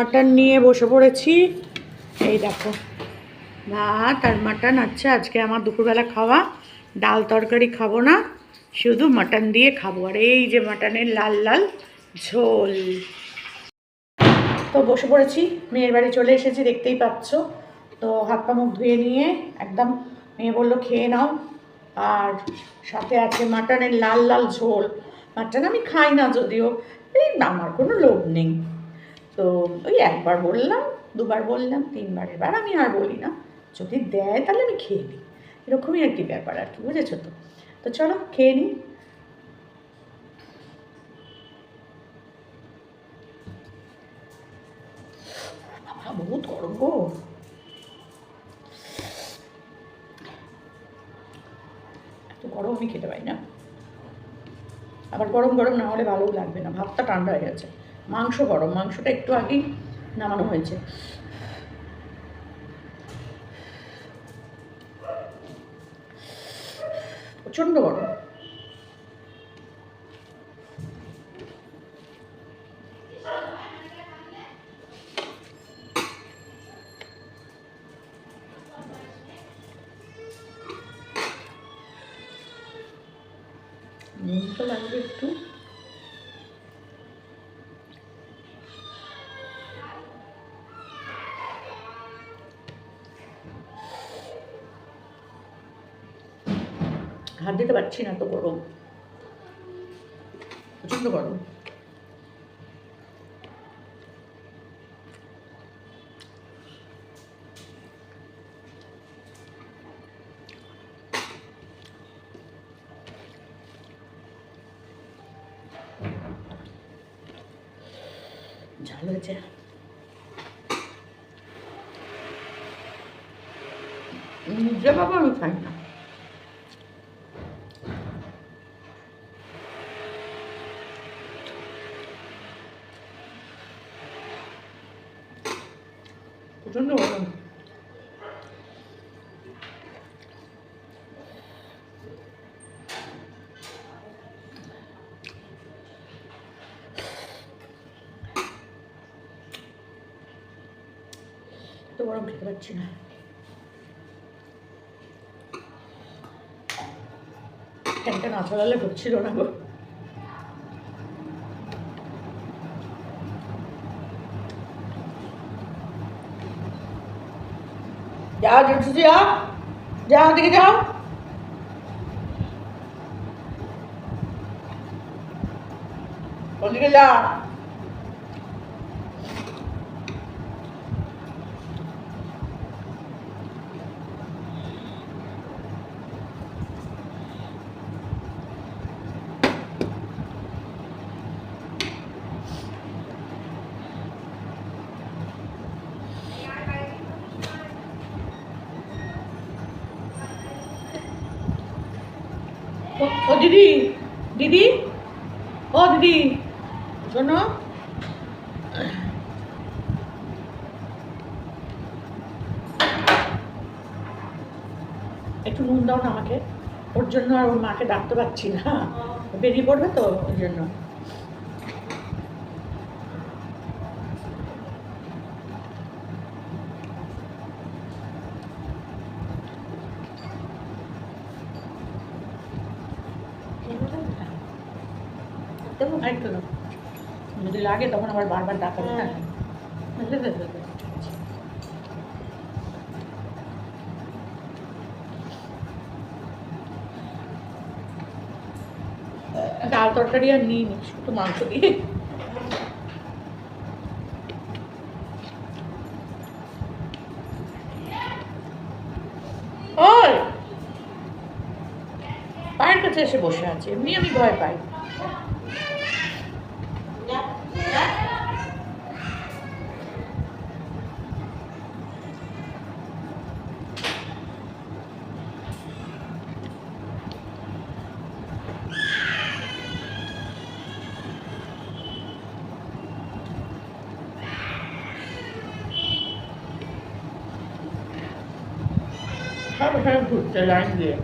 Mutton নিয়ে বসে পড়েছি। এই দেখো। ভাত আর মাটন আছে। আজকে আমার দুপুরবেলা খাওয়া। ডাল তরকারি খাব না। শুধু মাটন দিয়ে খাব। আর এই যে মাটনের লাল লাল ঝোল। তো বসে পড়েছি। মেয়ের বাড়ি চলে এসেছি, দেখতেই পাচ্ছ। তো হাত পা মুখ ধুয়ে নিয়ে একদম মেয়ে বলল, খেয়ে নাও। আর সাথে আছে মাটনের লাল লাল ঝোল। মাটন আমি খাই না যদিও। এই আমার কোনো লোভ নেই। তো ওই একবার বললাম, দুবার বললাম, তিনবার এবার আমি আর বলি না। যদি দেয় তাহলে আমি খেয়ে নিই। এরকমই কি ব্যাপার আর কি, বুঝেছ তো? তো চলো খেয়ে নিই। বহুত গরম গো। এত গরম আমি খেতে পারি না। আবার গরম গরম না হলে ভালোও লাগবে না, ভাতটা ঠান্ডা হয়ে গেছে। মাংস গরম মাংসটা একটু আগেই নামানো হয়েছে। প্রচণ্ড গরম। হাত দিতে পারছি না তো গরম। প্রচণ্ড গরম। ঝাল হয়েছে। নিজে বাবা আমি খাই না প্রচণ্ড গরম এত গরম খেতে পারছি না। ফ্যানটা না চালালে হচ্ছিল না গো। দিকে যাও। ওদিকে যা। ও দিদি দিদি? ও দিদি, শোনো। একটু নুন দাও না আমাকে। ওর জন্য আর ওর মাকে ডাকতে পারছি না। বেরিয়ে পড়বে তো ওর জন্য দেবো আরেকটু দাও যদি লাগে তখন আবার বারবার ডাকাবে হ্যাঁ। ডাল তরকারি আর নিই নি শুধু মাংস দিয়ে। পায়ের কাছে এসে বসে আছে এমনি আমি ভয় পাই। ห้ามขุดจะล้างเหยียบ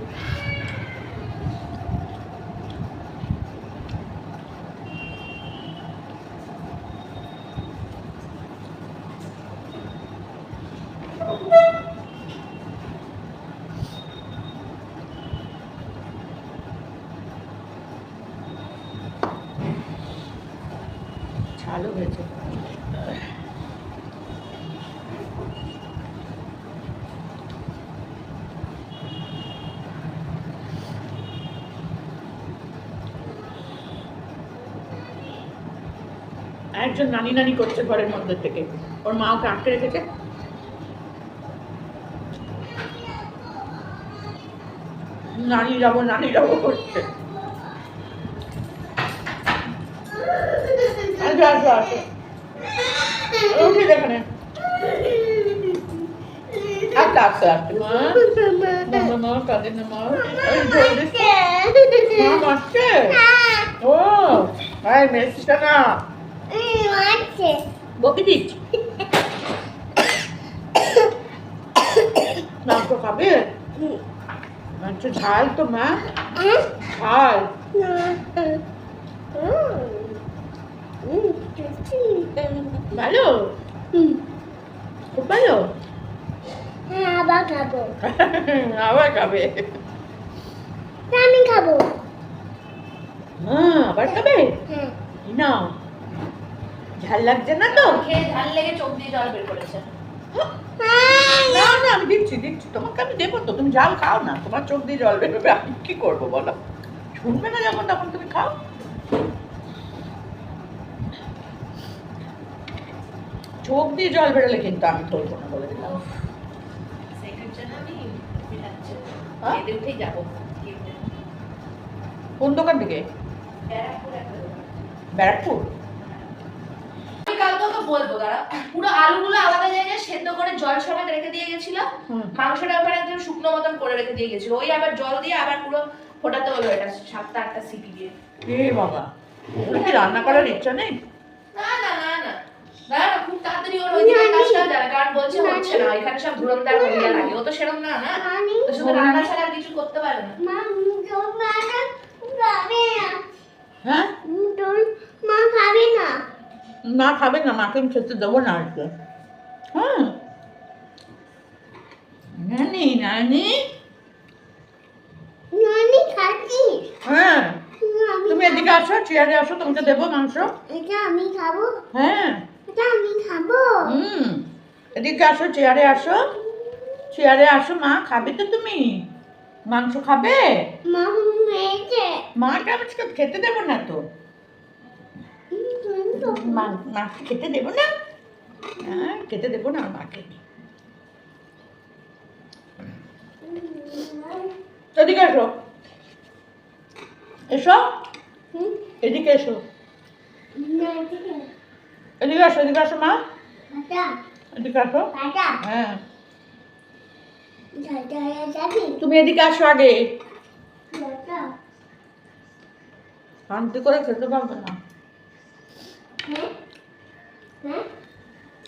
ลูกเลย একজন নানি নানি করছে ঘরের মধ্যে থেকে। ওর মা ওকে আটকে রেখেছে। নানি যাব নানি যাব করছে। আসো আসো। আসো উঠি আস্তে আস্তে আস্তে মা। মা মা কাঁদে না মা। মা মারছে? ও ভাই মেসিটা না বকে দিচ্ছি মাংস খাবে। মাংস ঝাল তো মা। ঝাল। ভালো? খুব ভালো? আবার খাব। আবার খাবে। আমি খাব। হ্যাঁ আবার খাবে? হ্যাঁ। না ঝাল লাগছে না তো? খেয়ে ঝাল লেগে চোখ দিয়ে জল বের করেছে। না না আমি দিচ্ছি দিচ্ছি তোমাকে আমি দেবো তো তুমি ঝাল খাও না। তোমার চোখ দিয়ে জল বেরোবে আমি কি করব বলো? শুনবে না যখন তখন তুমি খাও। চোখ দিয়ে জল বেরোলে কিন্তু আমি করব না বলে দিলাম। হ্যাঁ? কোন দোকান থেকে? ব্যারাকপুর ব্যারাকপুর? আমি বলব দাঁড়া পুরো আলুগুলো আলাদা জায়গায় সেদ্ধ করে জল সমেত রেখে দিয়ে গেছিল। মাংসটা ওখানে একদম শুকনো মতন করে রেখে দিয়ে গেছিল। ওই আবার জল দিয়ে আবার পুরো ফোটাতে হলো এটা সাতটা আটটা সিটি দিয়ে। এ বাবা কি রান্না করার ইচ্ছা নেই? না না না না। না না খুব তাড়াতাড়ি ওর ওইদিকে কাজটা যাবে কারণ বলছে হচ্ছে না এখানে সব ধুরন্দার মহিলা লাগে। ও তো সেরকম না না? তো শুধু রান্না ছাড়া আর কিছু করতে পারে না। মা মা খাবে না। হ্যাঁ? মা খাবে না। মা খাবে না মাকে আমি খেতে দেবো না আজকে হ্যাঁ নানি নানি নানি খাচ্ছি হ্যাঁ আমি তুমি এদিকে আসো চেয়ারে আসো তোমাকে দেবো মাংস এটা আমি খাব হ্যাঁ এটা আমি খাব হুম এদিকে আসো চেয়ারে আসো চেয়ারে আসো মা খাবে তো তুমি মাংস খাবে মা মাকে আমি খেতে দেবো না তো মা- খেতে দেবো না। হ্যাঁ খেতে দেবো না মাকে। এদিকে এসো। এসো। এদিকে এসো। এদিকে আসো এদিকে আসো মা। এদিকে আসো। হ্যাঁ। তুমি এদিকে আসো আগে। শান্তি করে খেতে পারবে না।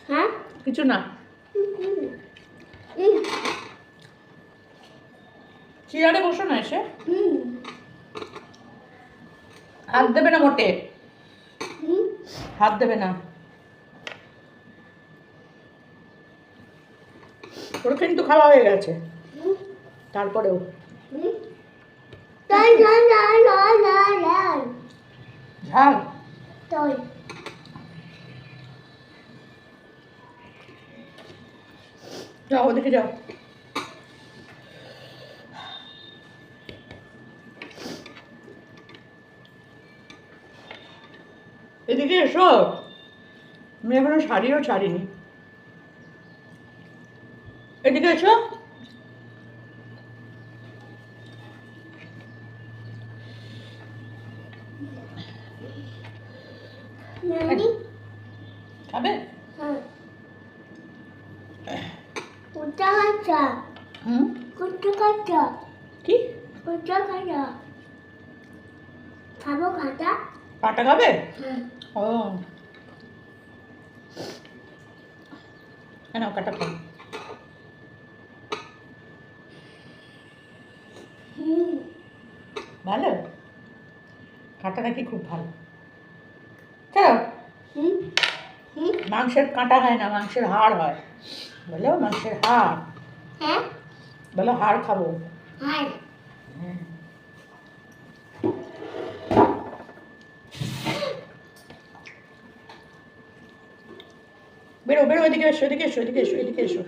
হ্যাঁ কিছু না। চেয়ারে বসো না এসে। হাত দেবে না মোটে? হাত দেবে না। ওর কিন্তু খাওয়া হয়ে গেছে। তারপরেও। ঝাল। যাও ওদিকে যাও। এদিকে এসো। আমি এখনও শাড়িও ছাড়িনি। এদিকে এসো। খাবে হ্যাঁ কুটা হুম? কুটা কাটা। কি? কাটা। খাব খাবে? ও। কেন কাটা খাবে ভালো? কাঁটা নাকি খুব ভালো? চলো হুম। হুম। মাংসের কাঁটা হয় না মাংসের হাড় হয়। বলো মাংসের হাড়। হ্যাঁ? বলো হাড় খাব। বেরো বেরো এদিকে এসো এদিকে এসো এদিকে এসো এদিকে এসো।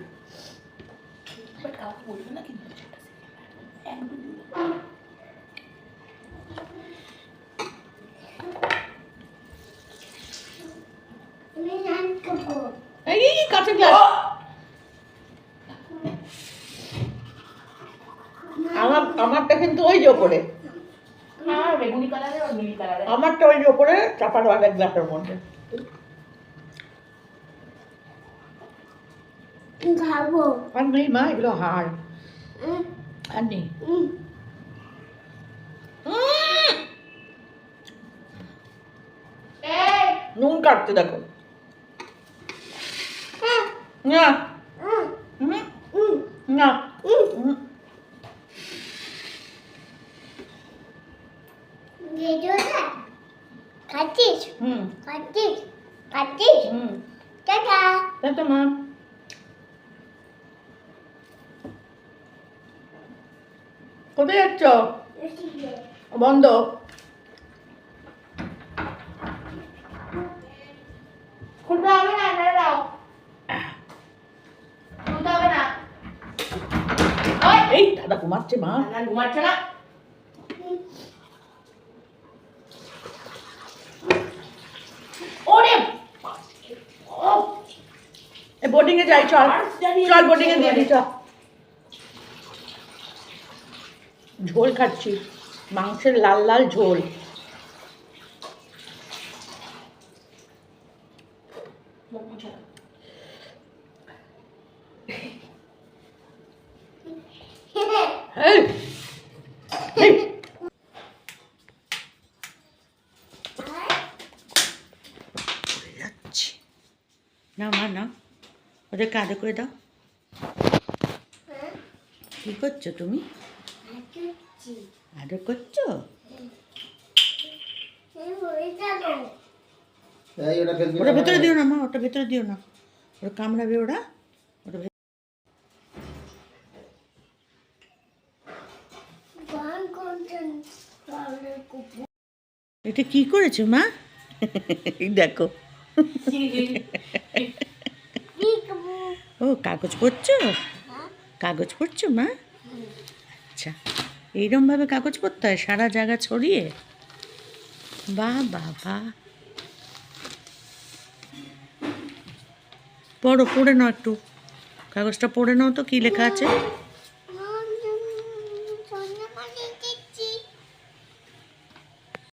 আমারটা কিন্তু ওই যে ওপরে। হ্যাঁ বেগুনি কালারে আর নীল কালারে আমারটা ওই যে ওপরে চাপা দেওয়া এক গ্লাসের মধ্যে। খাব আর নেই মা এগুলো আর নেই। নুন কাটতে দেখো। হ্যাঁ, না। না উম। হুম, ভিডিওটা খাচ্ছিস হুম খাচ্ছিস খাচ্ছিস হুম টাটা টাটা মা কোথায় যাচ্ছ বন্ধ খুলতে হবে না না দাও খুলতে হবে না ওই এই দাদা ঘুমাচ্ছে মা ঘুমাচ্ছে না ওরে বোর্ডিং এ যাই চল চল বোর্ডিং এ দিয়ে চল ঝোল খাচ্ছি। মাংসের লাল লাল ঝোল মুখ মুছে না। এই, এই, পড়ে যাচ্ছি না মা না ওদের কাঁধে করে দাও। কি করছ তুমি? আদর করছ? ওটা ভেতরে দিও না মা ওটা ভেতরে দিও না। ওটা কামড়াবে ওরা ওটা এটা কি করেছ মা? দেখো। ও, কাগজ পড়ছো? কাগজ পড়ছো, মা? আচ্ছা এইরমভাবে কাগজ পড়তে হয়, সারা জায়গা ছড়িয়ে? বা। বাবা পড়ো, পড়ে নাও একটু। কাগজটা পড়ে নাও তো, কী লেখা আছে?